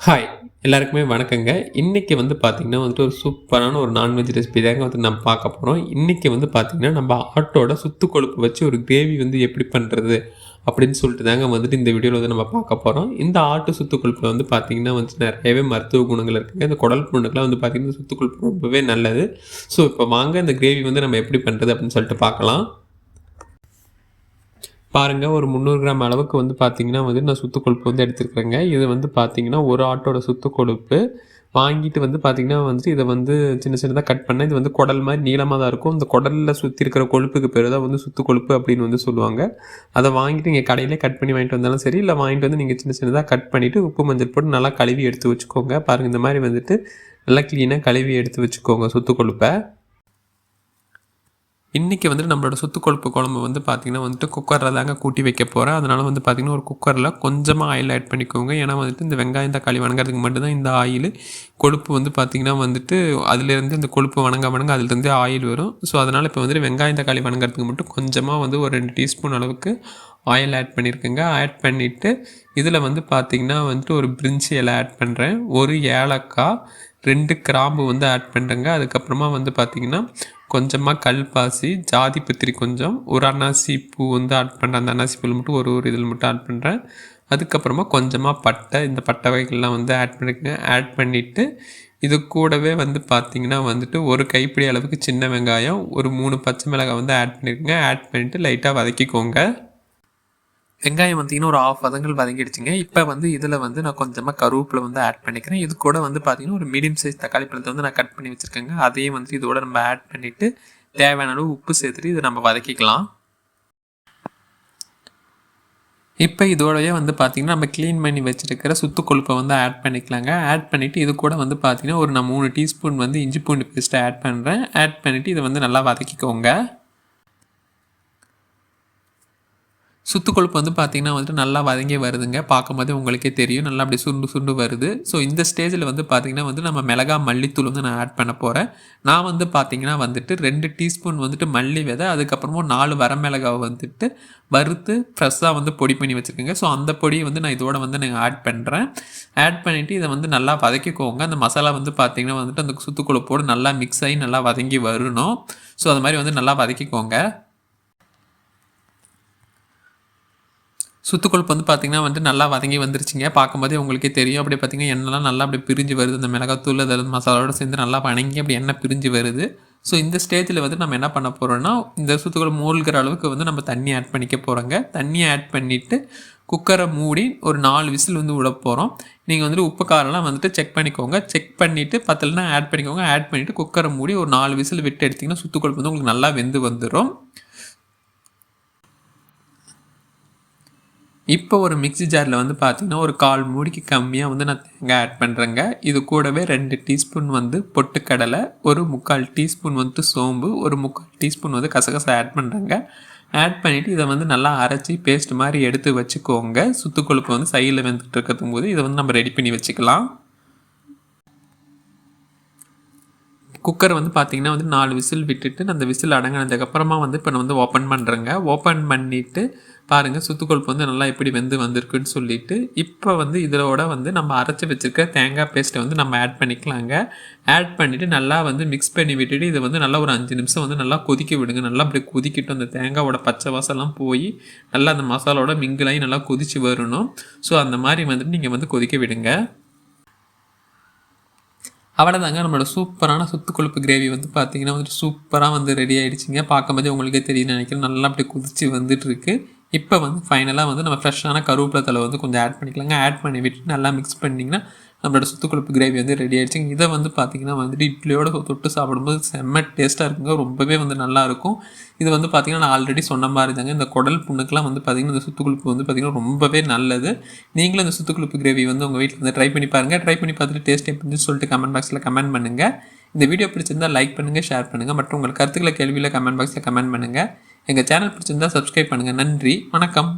Hi எல்லாருக்குமே வணக்கங்க. இன்றைக்கி வந்து பார்த்திங்கன்னா வந்துட்டு ஒரு சூப்பரான ஒரு நான்வெஜ் ரெசிபி தாங்க வந்து நம்ம பார்க்க போகிறோம் இன்றைக்கி வந்து பார்த்திங்கன்னா நம்ம ஆட்டோட சுத்து கொழுப்பு வச்சு ஒரு கிரேவி வந்து எப்படி பண்ணுறது அப்படின்னு சொல்லிட்டு தாங்க வந்துட்டு இந்த வீடியோவில் வந்து நம்ம பார்க்க போகிறோம் இந்த ஆட்டு சுத்து கொழுப்பில் வந்து பார்த்திங்கன்னா வந்து நிறையவே மருத்துவ குணங்கள் இருக்குங்க. இந்த குடல் புண்ணுக்கெலாம் வந்து பார்த்திங்கன்னா சுத்து கொழுப்பு ரொம்பவே நல்லது. ஸோ இப்போ வாங்க இந்த கிரேவி வந்து நம்ம எப்படி பண்ணுறது அப்படின்னு சொல்லிட்டு பார்க்கலாம். பாருங்கள் ஒரு முந்நூறு கிராம் அளவுக்கு வந்து பார்த்திங்கன்னா வந்து நான் சுத்து கொழுப்பு வந்து எடுத்துருக்குறேங்க. இது வந்து பார்த்தீங்கன்னா ஒரு ஆட்டோட சுத்து கொழுப்பு வாங்கிட்டு வந்து பார்த்திங்கன்னா வந்துட்டு இதை வந்து சின்ன சின்னதாக கட் பண்ண இது வந்து குடல் மாதிரி நீளமாக தான் இருக்கும். இந்த குடலில் சுற்றி இருக்கிற கொழுப்புக்கு பேர் தான் வந்து சுத்து கொழுப்பு அப்படின்னு வந்து சொல்லுவாங்க. அதை வாங்கிட்டு நீங்கள் கடையிலே கட் பண்ணி வாங்கிட்டு வந்தாலும் சரி இல்லை வாங்கிட்டு வந்து நீங்கள் சின்ன சின்னதாக கட் பண்ணிவிட்டு உப்பு மஞ்சள் போட்டு நல்லா கழுவி எடுத்து வச்சுக்கோங்க. பாருங்கள் இந்த மாதிரி வந்துட்டு நல்லா க்ளீனாக கழுவி எடுத்து வச்சுக்கோங்க சுத்து கொழுப்பை இன்றைக்கி வந்துட்டு நம்மளோட சுத்து கொழுப்பு குழம்பு வந்து பார்த்திங்கன்னா வந்துட்டு குக்கரில் தாங்க கூட்டி வைக்க போகிறேன் அதனால் வந்து பார்த்திங்கன்னா ஒரு குக்கரில் கொஞ்சமாக ஆயில் ஆட் பண்ணிக்கோங்க. ஏன்னா வந்துட்டு இந்த வெங்காயம் தக்காளி வணங்குறதுக்கு மட்டும்தான் இந்த ஆயில் கொழுப்பு வந்து பார்த்திங்கன்னா வந்துட்டு அதுலேருந்து இந்த கொழுப்பு வணங்க வணங்க அதுலேருந்து ஆயில் வரும். ஸோ அதனால் இப்போ வந்துட்டு வெங்காயம் தக்காளி வணங்குறதுக்கு மட்டும் கொஞ்சமாக வந்து ஒரு ரெண்டு டீஸ்பூன் அளவுக்கு ஆயில் ஆட் பண்ணியிருக்கேங்க ஆட் பண்ணிவிட்டு இதில் வந்து பார்த்திங்கன்னா வந்துட்டு ஒரு பிரிஞ்சி இலை ஆட் பண்ணுறேன் ஒரு ஏலக்காய் ரெண்டு கிராம்பு வந்து ஆட் பண்ணுறேங்க அதுக்கப்புறமா வந்து பார்த்திங்கன்னா கொஞ்சமாக கல்பாசி ஜாதி பத்திரி கொஞ்சம். ஒரு அன்னாசி பூ வந்து ஆட் பண்ணுறேன் அந்த அன்னாசி பூவில் மட்டும் ஒரு ஒரு இதில் மட்டும் ஆட் பண்ணுறேன் அதுக்கப்புறமா கொஞ்சமாக பட்டை இந்த பட்டை வகைகள்லாம் வந்து ஆட் பண்ணிக்கங்க ஆட் பண்ணிவிட்டு இது கூடவே வந்து பார்த்திங்கன்னா வந்துட்டு ஒரு கைப்பிடி அளவுக்கு சின்ன வெங்காயம் ஒரு மூணு பச்சை மிளகாய் வந்து ஆட் பண்ணியிருக்கேங்க ஆட் பண்ணிவிட்டு லைட்டாக வதக்கிக்கோங்க. வெங்காயம் பார்த்தீங்கன்னா ஒரு ஆஃப் வதங்கள் வதங்கிடுச்சுங்க. இப்போ வந்து இதில் வந்து நான் கொஞ்சமாக கருவேப்பில் வந்து ஆட் பண்ணிக்கிறேன். இது கூட வந்து பார்த்தீங்கன்னா ஒரு மீடியம் சைஸ் தக்காளி பழத்தை வந்து நான் கட் பண்ணி வச்சுருக்கேங்க. அதையும் வந்து இதோட நம்ம ஆட் பண்ணிவிட்டு தேவையான அளவு உப்பு சேர்த்துட்டு இதை நம்ம வதக்கிக்கலாம். இப்போ இதோடய வந்து பார்த்திங்கன்னா நம்ம க்ளீன் பண்ணி வச்சுருக்கிற சுத்து கொழுப்பை வந்து ஆட் பண்ணிக்கலாங்க. ஆட் பண்ணிவிட்டு இது கூட வந்து பார்த்திங்கன்னா ஒரு நான் மூணு டீஸ்பூன் வந்து இஞ்சி பூண்டு பேஸ்ட்டை ஆட் பண்ணுறேன் ஆட் பண்ணிவிட்டு இதை வந்து நல்லா வதக்கிக்கோங்க. சுத்து கொழுப்பு வந்து பார்த்திங்கன்னா வந்துட்டு நல்லா வதங்கி வருதுங்க. பார்க்கும்போது உங்களுக்கே தெரியும். நல்லா அப்படி சுண்டு சுண்டு வருது. ஸோ இந்த ஸ்டேஜில் வந்து பார்த்திங்கன்னா வந்து நம்ம மிளகா மல்லித்தூள் வந்து நான் ஆட் பண்ண போகிறேன் நான் வந்து பார்த்திங்கன்னா வந்துட்டு ரெண்டு டீஸ்பூன் வந்துட்டு மல்லி விதை அதுக்கப்புறமா நாலு வரமிளகாவை வந்துட்டு வறுத்து ஃப்ரெஷ்ஷாக வந்து பொடி பண்ணி வச்சுருக்கேங்க. ஸோ அந்த பொடியை வந்து நான் இதோட வந்து நான் ஆட் பண்ணுறேன் ஆட் பண்ணிவிட்டு இதை வந்து நல்லா வதக்கிக்கோங்க. அந்த மசாலா வந்து பார்த்திங்கன்னா வந்துட்டு அந்த சுத்துக்கொழுப்போடு நல்லா மிக்ஸ் ஆகி நல்லா வதங்கி வரணும். ஸோ அது மாதிரி வந்து நல்லா வதக்கிக்கோங்க. சுத்துக்கொழுப்பு வந்து பார்த்திங்கன்னா வந்து நல்லா வதங்கி வந்துருச்சுங்க. பார்க்கும்போதே உங்களுக்கே தெரியும். அப்படியே பார்த்திங்கன்னா எண்ணெய்லாம் நல்லா அப்படி பிரிஞ்சு வருது. இந்த மிளகாத்தூள் அதில் மசாலாவோட சேர்ந்து நல்லா வணங்கி அப்படி எண்ணெய் பிரிஞ்சு வருது. ஸோ இந்த ஸ்டேஜில் வந்து நம்ம என்ன பண்ண போகிறோன்னா இந்த சுத்துக்குள்ள மூழ்கிற அளவுக்கு வந்து நம்ம தண்ணி ஆட் பண்ணிக்க போகிறோங்க தண்ணியை ஆட் பண்ணிவிட்டு குக்கரை மூடி ஒரு நாலு விசில் வந்து விட போகிறோம் நீங்கள் வந்துட்டு உப்பு காரெல்லாம் வந்துட்டு செக் பண்ணிக்கோங்க. செக் பண்ணிவிட்டு பத்தலைனா ஆட் பண்ணிக்கோங்க. ஆட் பண்ணிவிட்டு குக்கரை மூடி ஒரு நாலு விசில் விட்டு எடுத்திங்கன்னா சுத்துக்குழம்பு வந்து உங்களுக்கு நல்லா வெந்து வந்துடும் இப்போ ஒரு மிக்சி ஜாரில் வந்து பார்த்திங்கன்னா ஒரு கால் மூடிக்கு கம்மியாக வந்து நான் தேங்காய் ஆட் பண்ணுறேங்க இது கூடவே ரெண்டு டீஸ்பூன் வந்து பொட்டுக்கடலை ஒரு முக்கால் டீஸ்பூன் வந்துட்டு சோம்பு ஒரு முக்கால் டீஸ்பூன் வந்து கசகசை ஆட் பண்ணுறேங்க ஆட் பண்ணிவிட்டு இதை வந்து நல்லா அரைச்சி பேஸ்ட் மாதிரி எடுத்து வச்சுக்கோங்க. சுத்துக்கொழுப்பு வந்து சைடில் வெந்துட்டு இருக்கிறதும் போது இதை வந்து நம்ம ரெடி பண்ணி வச்சுக்கலாம். குக்கர் வந்து பார்த்திங்கன்னா வந்து நாலு விசில் விட்டுட்டு அந்த விசில் அடங்கினதுக்கப்புறமா வந்து இப்போ நான் வந்து ஓப்பன் பண்ணுறேங்க ஓப்பன் பண்ணிவிட்டு பாருங்கள் சுத்துக்கொழுப்பு வந்து நல்லா எப்படி வெந்து வந்திருக்குன்னு சொல்லிட்டு இப்போ வந்து இதோட வந்து நம்ம அரைச்சி வச்சுருக்க தேங்காய் பேஸ்ட்டை வந்து நம்ம ஆட் பண்ணிக்கலாங்க. ஆட் பண்ணிவிட்டு நல்லா வந்து மிக்ஸ் பண்ணி விட்டுட்டு இதை வந்து நல்லா ஒரு அஞ்சு நிமிஷம் வந்து நல்லா கொதிக்க விடுங்க. நல்லா அப்படி கொதிக்கிட்டு அந்த தேங்காவோட பச்சை வாசம்லாம் போய் நல்லா அந்த மசாலாவோட மிங்கிலாகி நல்லா கொதிச்சு வரணும். ஸோ அந்த மாதிரி வந்துட்டு நீங்கள் வந்து கொதிக்க விடுங்க. அவ்வளோதாங்க நம்மளோட சூப்பரான சுத்து கொழுப்பு கிரேவி வந்து பார்த்தீங்கன்னா வந்துட்டு சூப்பராக வந்து ரெடி ஆகிடுச்சிங்க பார்க்கும்போதே உங்களுக்கே தெரியும் நினைக்கிறேன். நல்லா அப்படி குதிச்சு வந்துட்டுருக்கு இப்போ வந்து ஃபைனலாக வந்து நம்ம ஃப்ரெஷ்ஷான கருவேப்பிலை தலை வந்து கொஞ்சம் ஆட் பண்ணிக்கலாங்க. ஆட் பண்ணி விட்டு நல்லா மிக்ஸ் பண்ணிங்கன்னா நம்மளோட சுத்துக்குழப்பு கிரேவி வந்து ரெடி ஆகிடுச்சிங்க இதை வந்து பார்த்திங்கன்னா வந்துட்டு இட்லியோட தொட்டு சாப்பிடும்போது செம்ம டேஸ்ட்டாக இருக்குங்க. ரொம்பவே வந்து நல்லாயிருக்கும் இது வந்து பார்த்திங்கன்னா நான் ஆல்ரெடி சொன்ன மாதிரி தாங்க. இந்த குடல் புண்ணுக்கெலாம் வந்து பார்த்திங்கன்னா இந்த சுத்துக்குழுப்பு வந்து பார்த்திங்கன்னா ரொம்பவே நல்லது. நீங்களும் இந்த சுத்துக்குழுப்பு கிரேவி வந்து உங்கள் வீட்டில் வந்து ட்ரை பண்ணி பாருங்கள் ட்ரை பண்ணி பார்த்துட்டு டேஸ்ட் எப்படின்னு சொல்லிட்டு கமெண்ட் பாக்ஸில் கமெண்ட் பண்ணுங்கள் இந்த வீடியோ பிடிச்சிருந்தால் லைக் பண்ணுங்கள் ஷேர் பண்ணுங்கள் மற்றும் உங்கள் கருத்துக்களை கேள்வியில் கமெண்ட் பாக்ஸில் கமெண்ட் பண்ணுங்கள் எங்கள் சேனல் பிடிச்சிருந்தால் சப்ஸ்கிரைப் பண்ணுங்கள் நன்றி. வணக்கம்.